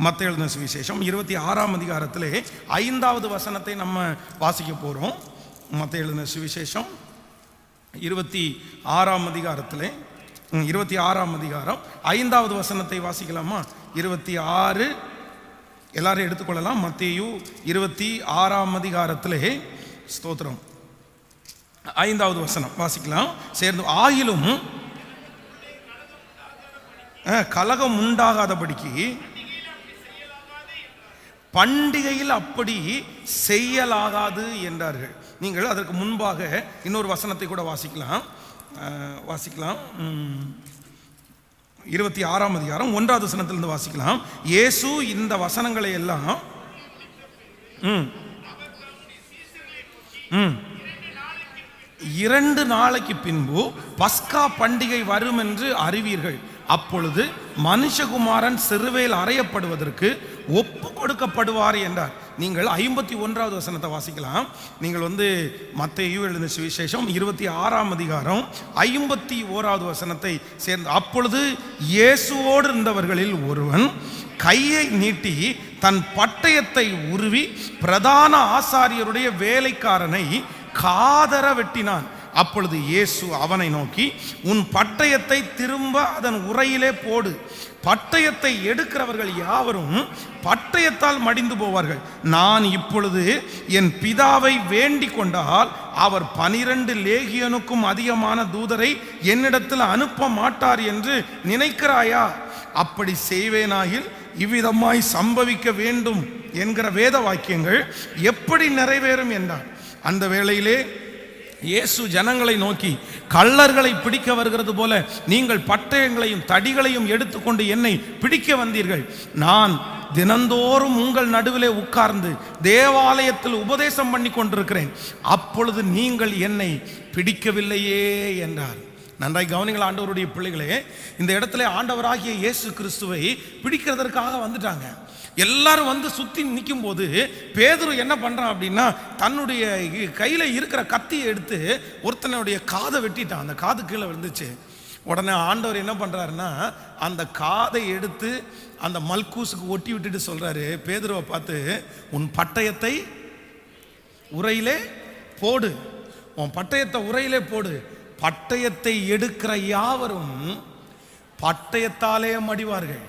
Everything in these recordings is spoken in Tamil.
மற்ற எழுதின சுவிசேஷம். இருபத்தி ஆறாம் அதிகாரத்திலே ஐந்தாவது வசனத்தை நம்ம வாசிக்க போகிறோம் மற்ற எழுதின சுவிசேஷம் இருபத்தி ஆறாம் அதிகாரத்திலே. இருபத்தி ஆறாம் அதிகாரம். ஐந்தாவது வசனத்தை வாசிக்கலாமா? இருபத்தி ஆறு. எல்லாரும் எடுத்துக்கொள்ளலாம். மத்தியு இருபத்தி ஆறாம் அதிகாரத்திலே. ஸ்தோத்திரம். ஐந்தாவது வசனம். வாசிக்கலாம். சேர்ந்து ஆயிலும் கலகம் உண்டாகாதபடிக்கு பண்டிகையில் அப்படி செய்யலாகாது என்றார்கள். நீங்கள் அதற்கு முன்பாக இன்னொரு வசனத்தை கூட வாசிக்கலாம். வாசிக்கலாம். இருபத்தி ஆறாம் அதிகாரம் ஒன்றாவது வசனத்திலிருந்து வாசிக்கலாம். இயேசு இந்த வசனங்களை எல்லாம் ம். ம். இரண்டு நாளைக்கு பின்பு பஸ்கா பண்டிகை வரும் என்று அறிவீர்கள். அப்பொழுது மனுஷகுமாரன் சிறுவையில் அறையப்படுவதற்கு ஒப்பு கொடுக்கப்படுவார் என்றார். நீங்கள் ஐம்பத்தி ஒன்றாவது வசனத்தை வாசிக்கலாம். நீங்கள் வந்து மத்தேயு எழுந்த சுவிசேஷம் இருபத்தி ஆறாம் அதிகாரம் ஐம்பத்தி ஓராவது வசனத்தை சேர்ந்து அப்பொழுது இயேசுவோடு இருந்தவர்களில் ஒருவன் கையை நீட்டி தன் பட்டயத்தை உருவி பிரதான ஆசாரியருடைய வேலைக்காரனை காதர வெட்டினான். அப்பொழுது இயேசு அவனை நோக்கி உன் பட்டயத்தை திரும்ப அதன் உரையிலே போடு. பட்டயத்தை எடுக்கிறவர்கள் யாவரும் பட்டயத்தால் மடிந்து போவார்கள். நான் இப்பொழுது என் பிதாவை வேண்டிக் கொண்டால் அவர் பனிரெண்டு லேகியனுக்கும் அதிகமான தூதரை என்னிடத்தில் அனுப்ப மாட்டார் என்று நினைக்கிறாயா? அப்படி செய்வேனாயில் இவ்விதமாய் சம்பவிக்க வேண்டும் என்கிற வேத வாக்கியங்கள் எப்படி நிறைவேறும் என்றார் அந்த வேளையிலே இயேசு ஜனங்களை நோக்கி கள்ளர்களை பிடிக்க வருகிறது போல நீங்கள் பட்டயங்களையும் தடிகளையும் எடுத்துக்கொண்டு என்னை பிடிக்க வந்தீர்கள். நான் தினந்தோறும் உங்கள் நடுவிலே உட்கார்ந்து தேவாலயத்தில் உபதேசம் பண்ணி கொண்டிருக்கிறேன். அப்பொழுது நீங்கள் என்னை பிடிக்கவில்லையே என்றார். நன்றாய் கவனிங்கள் ஆண்டவருடைய பிள்ளைகளே இந்த இடத்துல ஆண்டவராகிய இயேசு கிறிஸ்துவை பிடிக்கிறதற்காக வந்துட்டாங்க. எல்லாரும் வந்து சுற்றி நிற்கும் போது பேதுரு என்ன பண்ணுறான் அப்படின்னா தன்னுடைய கையில் இருக்கிற கத்தியை எடுத்து ஒருத்தனுடைய காதை வெட்டிட்டான். அந்த காது கீழே விழுந்துச்சு. உடனே ஆண்டவர் என்ன பண்ணுறாருன்னா அந்த காதை எடுத்து அந்த மல்கூஸுக்கு ஒட்டி விட்டுட்டு சொல்கிறாரு பேதுருவை பார்த்து உன் பட்டயத்தை உரையிலே போடு. உன் பட்டயத்தை உரையிலே போடு. பட்டயத்தை எடுக்கிற யாவரும் பட்டயத்தாலே மடிவார்கள்.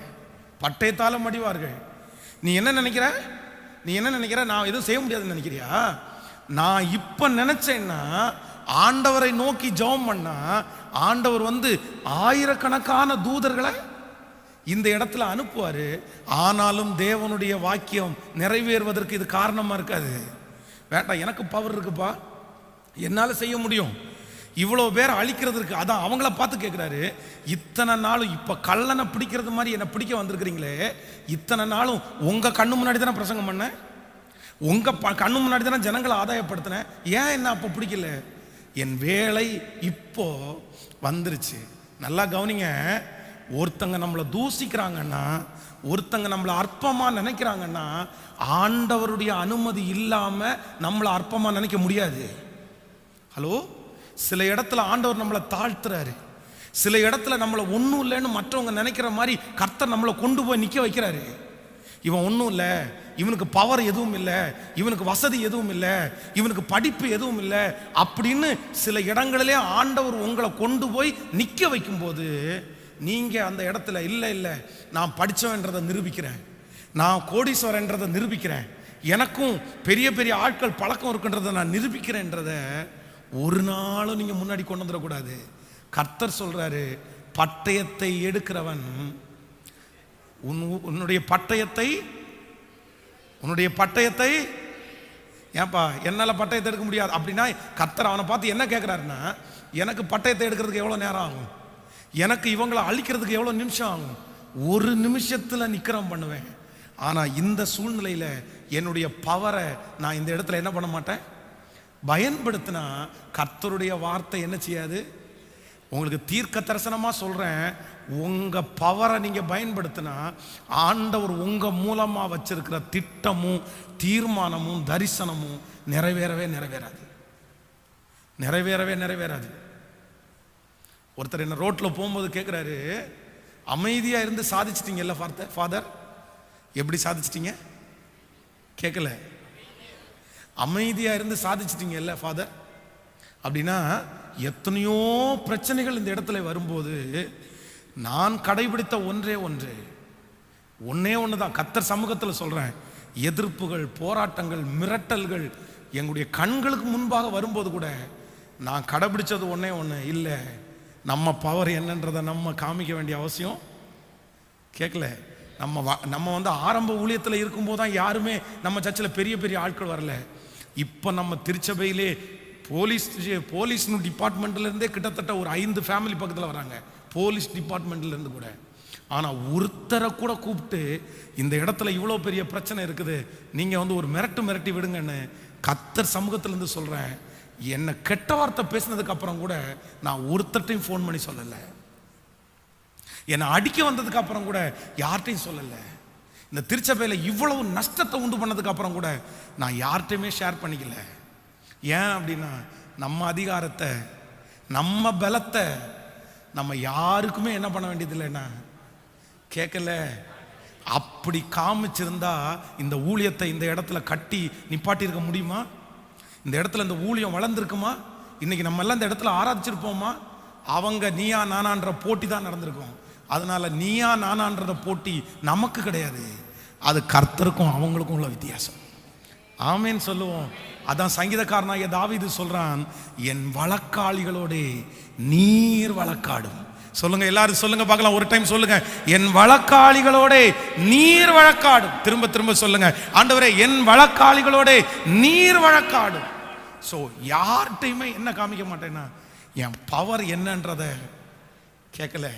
பட்டயத்தால மடிவார்கள். நீ என்ன நினைக்கிற? நீ என்ன நினைக்கிற? நான் எதுவும் செய்ய முடியாதுன்னு நினைக்கிறியா? நான் இப்போ நினைச்சேன்னா ஆண்டவரை நோக்கி ஜெபம் பண்ணா ஆண்டவர் வந்து ஆயிரக்கணக்கான தூதர்களை இந்த இடத்துல அனுப்புவார். ஆனாலும் தேவனுடைய வாக்கியம் நிறைவேறுவதற்கு இது காரணமாக இருக்காது. வேண்டாம் எனக்கு பவர் இருக்குப்பா. என்னால் செய்ய முடியும். இவ்வளோ பேர் அழிக்கிறதுக்கு அதான் அவங்கள பார்த்து கேட்குறாரு இத்தனை நாளும் இப்போ கள்ளனை பிடிக்கிறது மாதிரி என்னை பிடிக்க வந்திருக்கிறீங்களே இத்தனை நாளும் உங்கள் கண்ணு முன்னாடி தானே பிரசங்கம் பண்ணேன் உங்கள் ப கண்ணு முன்னாடி தானே ஜனங்களை ஆதாயப்படுத்தினேன் ஏன் என்ன அப்போ பிடிக்கல? என் வேலை இப்போ வந்துருச்சு. நல்லா கவனிங்க. ஒருத்தங்க நம்மளை தூசிக்கிறாங்கன்னா ஒருத்தங்க நம்மளை அற்பமாக நினைக்கிறாங்கன்னா ஆண்டவருடைய அனுமதி இல்லாமல் நம்மளை அற்பமாக நினைக்க முடியாது. ஹலோ? சில இடத்துல ஆண்டவர் நம்மளை தாழ்த்துறாரு. சில இடத்துல நம்மளை ஒன்றும் இல்லைன்னு மற்றவங்க நினைக்கிற மாதிரி கர்த்தர் நம்மளை கொண்டு போய் நிற்க வைக்கிறாரு. இவன் ஒன்றும் இல்லை. இவனுக்கு பவர் எதுவும் இல்லை. இவனுக்கு வசதி எதுவும் இல்லை. இவனுக்கு படிப்பு எதுவும் இல்லை. அப்படின்னு சில இடங்களிலே ஆண்டவர் உங்களை கொண்டு போய் நிற்க வைக்கும்போது நீங்கள் அந்த இடத்துல இல்லை இல்லை நான் படித்தவன்றதை நிரூபிக்கிறேன். நான் கோடீஸ்வரன்றதை நிரூபிக்கிறேன். எனக்கும் பெரிய பெரிய ஆட்கள் பழக்கம் இருக்குன்றதை நான் நிரூபிக்கிறேன்றதை ஒரு நாளும் நீங்கள் முன்னாடி கொண்டு வந்துடக்கூடாது. கர்த்தர் சொல்கிறாரு பட்டயத்தை எடுக்கிறவன் உன் உன்னுடைய பட்டயத்தை உன்னுடைய பட்டயத்தை ஏன்பா என்னால் பட்டயத்தை எடுக்க முடியாது. அப்படின்னா கர்த்தர் அவனை பார்த்து என்ன கேட்குறாருன்னா எனக்கு பட்டயத்தை எடுக்கிறதுக்கு எவ்வளோ நேரம் ஆகும்? எனக்கு இவங்களை அழிக்கிறதுக்கு எவ்வளோ நிமிஷம் ஆகும்? ஒரு நிமிஷத்தில் நிற்கிறோம் பண்ணுவேன். ஆனால் இந்த சூழ்நிலையில் என்னுடைய பவரை நான் இந்த இடத்துல என்ன பண்ண மாட்டேன்? பயன்படுத்தினா கர்த்தருடைய வார்த்தை என்ன செய்யாது? உங்களுக்கு தீர்க்க தரிசனமாக சொல்கிறேன் உங்கள் பவரை நீங்கள் பயன்படுத்தினா ஆண்டவர் உங்கள் மூலமாக வச்சிருக்கிற திட்டமும் தீர்மானமும் தரிசனமும் நிறைவேறவே நிறைவேறாது. நிறைவேறவே நிறைவேறாது. ஒருத்தர் என்ன ரோட்டில் போகும்போது கேட்குறாரு அமைதியாக இருந்து சாதிச்சிட்டிங்கல்ல ஃபாதர்? ஃபாதர் எப்படி சாதிச்சிட்டிங்க? கேட்கல அமைதியாக இருந்து சாதிச்சிட்டிங்கல்ல ஃபாதர் அப்படின்னா எத்தனையோ பிரச்சனைகள் இந்த இடத்துல வரும்போது நான் கடைபிடித்த ஒன்றே ஒன்று. ஒன்றே ஒன்று தான் கத்தர் சமூகத்தில் சொல்கிறேன் எதிர்ப்புகள் போராட்டங்கள் மிரட்டல்கள் எங்களுடைய கண்களுக்கு முன்பாக வரும்போது கூட நான் கடைபிடிச்சது ஒன்றே ஒன்று இல்லை நம்ம பவர் என்னன்றதை நம்ம காமிக்க வேண்டிய அவசியம் கேட்கல நம்ம வ- நம்ம வந்து ஆரம்ப ஊழியத்தில் இருக்கும்போது தான் யாருமே நம்ம சர்ச்சில் பெரிய பெரிய ஆட்கள் வரல. இப்போ நம்ம திருச்சபையிலே போலீஸ் போலீஸ் டிபார்ட்மெண்ட்லேருந்தே கிட்டத்தட்ட ஒரு ஐந்து ஃபேமிலி பக்கத்தில் வராங்க. போலீஸ் டிபார்ட்மெண்ட்லேருந்து கூட. ஆனால் ஒருத்தரை கூட கூப்பிட்டு இந்த இடத்துல இவ்வளோ பெரிய பிரச்சனை இருக்குது நீங்கள் வந்து ஒரு மிரட்டு மிரட்டி விடுங்கன்னு கத்தர் சமூகத்திலேருந்து சொல்கிறேன் என்னை கெட்ட வார்த்தை பேசினதுக்கு அப்புறம் கூட நான் ஒருத்தர்ட்டையும் ஃபோன் பண்ணி சொல்லலை. என்னை அடிக்க வந்ததுக்கு அப்புறம் கூட யார்கிட்டையும் சொல்லலை. இந்த திருச்சபையில் இவ்வளவு நஷ்டத்தை உண்டு பண்ணதுக்கு அப்புறம் கூட நான் யார்கிட்டையுமே ஷேர் பண்ணிக்கல. ஏன் அப்படின்னா நம்ம அதிகாரத்தை நம்ம பலத்தை நம்ம யாருக்குமே என்ன பண்ண வேண்டியதில்லைன்னா கேட்கல அப்படி காமிச்சிருந்தா இந்த ஊழியத்தை இந்த இடத்துல கட்டி நிப்பாட்டியிருக்க முடியுமா? இந்த இடத்துல இந்த ஊழியம் வளர்ந்துருக்குமா? இன்னைக்கு நம்ம எல்லாம் இந்த இடத்துல ஆராய்ச்சிருப்போமா அவங்க நீயா நானான்ற போட்டி தான் நடந்திருக்கும். அதனால நீயா நானான்றத போட்டி நமக்கு கிடையாது. அது கர்த்தருக்கும் அவங்களுக்கும் உள்ள வித்தியாசம். ஆமேன்னு சொல்லுவோம். அதான் சங்கீதக்காரனாகிய இது சொல்கிறான் என் வழக்காளிகளோட நீர் வழக்காடும். சொல்லுங்க எல்லாரும் சொல்லுங்க பார்க்கலாம். ஒரு டைம் சொல்லுங்க. என் வழக்காளிகளோட நீர் வழக்காடும். திரும்ப திரும்ப சொல்லுங்க. ஆண்டவரே என் வழக்காளிகளோட நீர் வழக்காடும். ஸோ யார்கிட்டையுமே என்ன காமிக்க மாட்டேன்னா என் பவர் என்னன்றத கேட்கல.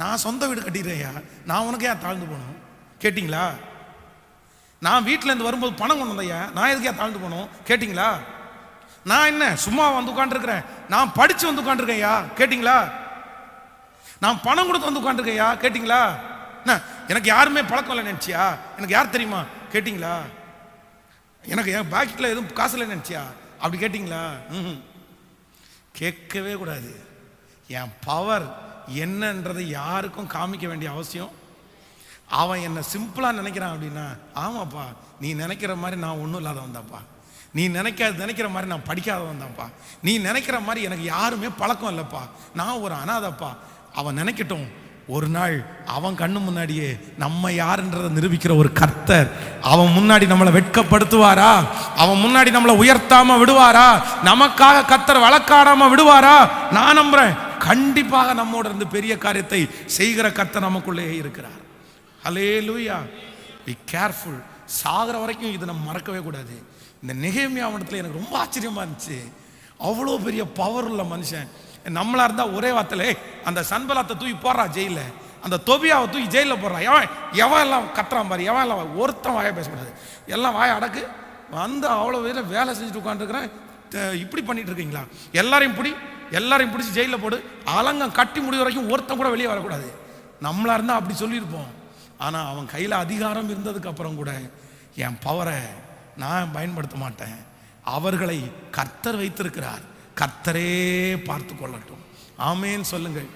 நான் சொந்த வீடு கட்டிடுறேயா நான் உனக்கு ஏன் தாழ்ந்து போகணும்? கேட்டிங்களா? நான் வீட்டில் இருந்து வரும்போது பணம் கொண்டு வந்தையா நான் எதுக்கே தாழ்ந்து போகணும்? கேட்டிங்களா? நான் என்ன சும்மா வந்து உட்காந்துருக்கிறேன் நான் படித்து வந்து உட்காந்துருக்கேயா கேட்டிங்களா? நான் பணம் கொடுத்து வந்து உட்காந்துருக்கேயா கேட்டிங்களா? என்ன எனக்கு யாருமே பழக்கம் இல்லை நினச்சியா? எனக்கு யார் தெரியுமா? கேட்டிங்களா? எனக்கு என் பாக்கெட்டில் எதுவும் காசு இல்லை நினச்சியா? அப்படி கேட்டிங்களா? ம் கேட்கவே கூடாது. என் பவர் என்னன்றதை யாருக்கும் காமிக்க வேண்டிய அவசியம். அவன் என்னை சிம்பிளாக நினைக்கிறான் அப்படின்னா ஆமாப்பா நீ நினைக்கிற மாதிரி நான் ஒன்றும் இல்லாதவன் தான்ப்பா நீ நினைக்காத நினைக்கிற மாதிரி நான் படிக்காதவன் தான்ப்பா நீ நினைக்கிற மாதிரி எனக்கு யாருமே பழக்கம் இல்லைப்பா. நான் ஒரு அனாதைப்பா. அவன் நினைக்கட்டும் ஒரு நாள் அவன் கண்ணு முன்னாடியே நம்ம யாருன்றதை நிரூபிக்கிற ஒரு கர்த்தர். அவன் முன்னாடி நம்மளை வெட்கப்படுத்துவாரா? அவன் முன்னாடி நம்மளை உயர்த்தாம விடுவாரா? நமக்காக கர்த்தர் வழக்காடாம விடுவாரா? நான் நம்புறேன் கண்டிப்பாக நம்மோட இருந்து பெரிய காரியத்தை செய்கிற கர்த்தர் நமக்குள்ளேயே இருக்கிறார். ஹலே லூயா பி கேர்ஃபுல் சாகிற வரைக்கும் இதை நம்ம மறக்கவே கூடாது. இந்த நிகழ்மையாவனத்தில் எனக்கு ரொம்ப ஆச்சரியமா இருந்துச்சு. அவ்வளோ பெரிய பவர் உள்ள மனுஷன். நம்மளா இருந்தால் ஒரே வார்த்தையிலே அந்த சன்பலாத்தை தூக்கி போடுறா ஜெயிலில். அந்த தொபியாவை தூக்கி ஜெயிலில் போடுறான் எவன் எவன் எல்லாம் கத்துறான் பாரு. எவன் எல்லாம் ஒருத்தன் வாயை பேசக்கூடாது. எல்லாம் வாயை அடக்கு. வந்து அவ்வளோ பேர் வேலை செஞ்சுட்டு உட்காந்துருக்குறேன் இப்படி பண்ணிட்டு இருக்கீங்களா? எல்லாரையும் பிடி. எல்லாரையும் பிடிச்சி ஜெயிலில் போடு. அலங்கம் கட்டி முடிவு வரைக்கும் ஒருத்தன் கூட வெளியே வரக்கூடாது. நம்மளா இருந்தால் அப்படி சொல்லியிருப்போம். ஆனால் அவன் கையில் அதிகாரம் இருந்ததுக்கு அப்புறம் கூட என் பவரை நான் பயன்படுத்த மாட்டேன். அவர்களை கர்த்தர் வைத்திருக்கிறார். கர்த்தரே பார்த்து கொள்ளட்டும். ஆமேன்னு சொல்லுங்கள்.